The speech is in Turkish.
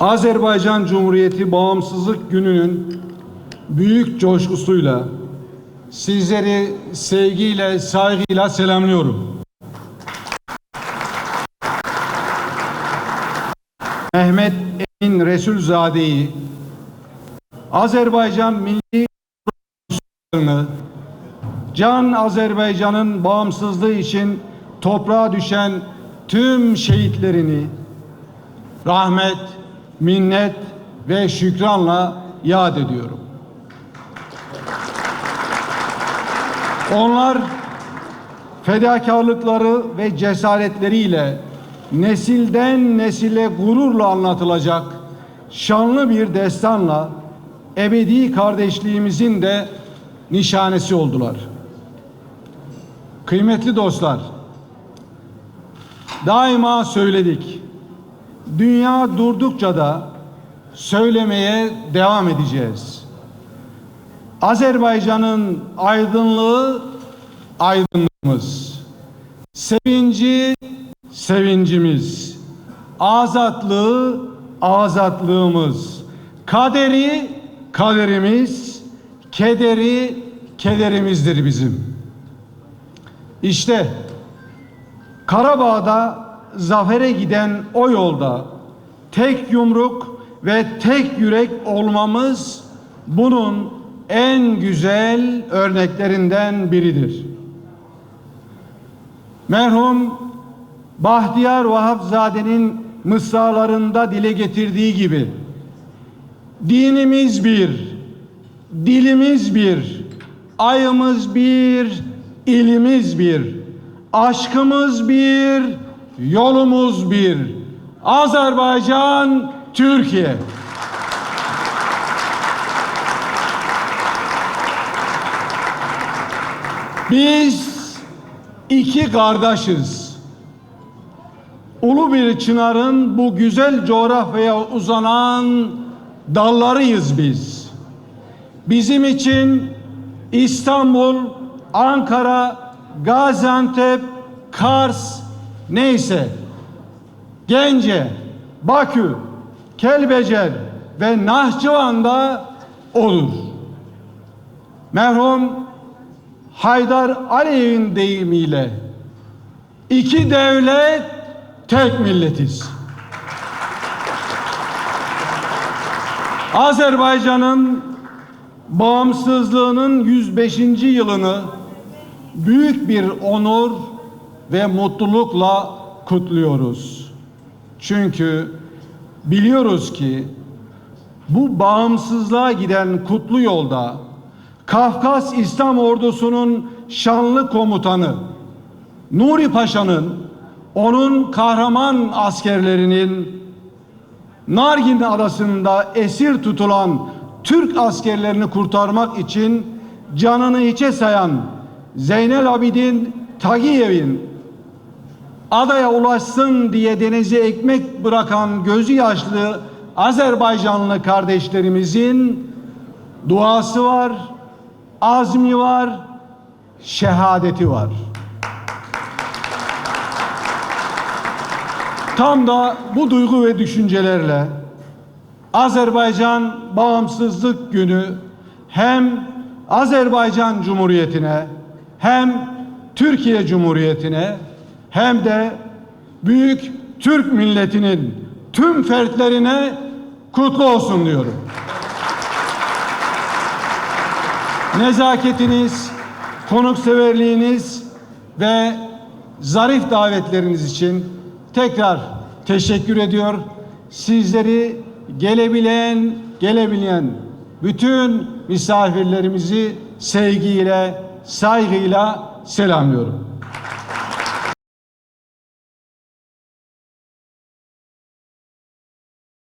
Azerbaycan Cumhuriyeti Bağımsızlık Günü'nün büyük coşkusuyla sizleri sevgiyle, saygıyla selamlıyorum. Mehmet Emin Resulzade'yi Azerbaycan Milli Can Azerbaycan'ın bağımsızlığı için toprağa düşen tüm şehitlerini rahmet, minnet ve şükranla yad ediyorum. Onlar fedakarlıkları ve cesaretleriyle nesilden nesile gururla anlatılacak şanlı bir destanla ebedi kardeşliğimizin de nişanesi oldular. Kıymetli dostlar, daima söyledik. Dünya durdukça da söylemeye devam edeceğiz. Azerbaycan'ın aydınlığı aydınlığımız. Sevinci sevincimiz. Azatlığı azatlığımız. Kaderi kaderimiz. Kederi kederimizdir bizim. İşte Karabağ'da zafere giden o yolda tek yumruk ve tek yürek olmamız bunun en güzel örneklerinden biridir. Merhum Bahtiyar Vahapzade'nin mısralarında dile getirdiği gibi dinimiz bir, dilimiz bir, ayımız bir, ilimiz bir, aşkımız bir, yolumuz bir. Azerbaycan, Türkiye. Biz iki kardeşiz. Ulu bir çınarın bu güzel coğrafyaya uzanan dallarıyız biz. Bizim için İstanbul, Ankara, Gaziantep, Kars neyse Gence, Bakü, Kelbecer ve Nahçıvan'da olur. Merhum Haydar Aliyev'in deyimiyle iki devlet tek milletiz. Azerbaycan'ın bağımsızlığının 105. yılını büyük bir onur ve mutlulukla kutluyoruz. Çünkü biliyoruz ki bu bağımsızlığa giden kutlu yolda Kafkas İslam Ordusu'nun şanlı komutanı Nuri Paşa'nın onun kahraman askerlerinin Nargin adasında esir tutulan Türk askerlerini kurtarmak için canını hiçe sayan Zeynel Abidin Tagiyev'in adaya ulaşsın diye denize ekmek bırakan gözü yaşlı Azerbaycanlı kardeşlerimizin duası var, azmi var, şehadeti var. Tam da bu duygu ve düşüncelerle Azerbaycan Bağımsızlık Günü hem Azerbaycan Cumhuriyeti'ne hem Türkiye Cumhuriyeti'ne hem de büyük Türk milletinin tüm fertlerine kutlu olsun diyorum. Nezaketiniz, konukseverliğiniz ve zarif davetleriniz için tekrar teşekkür ediyor. Sizleri gelebilen, gelebilen bütün misafirlerimizi sevgiyle, saygıyla selamlıyorum.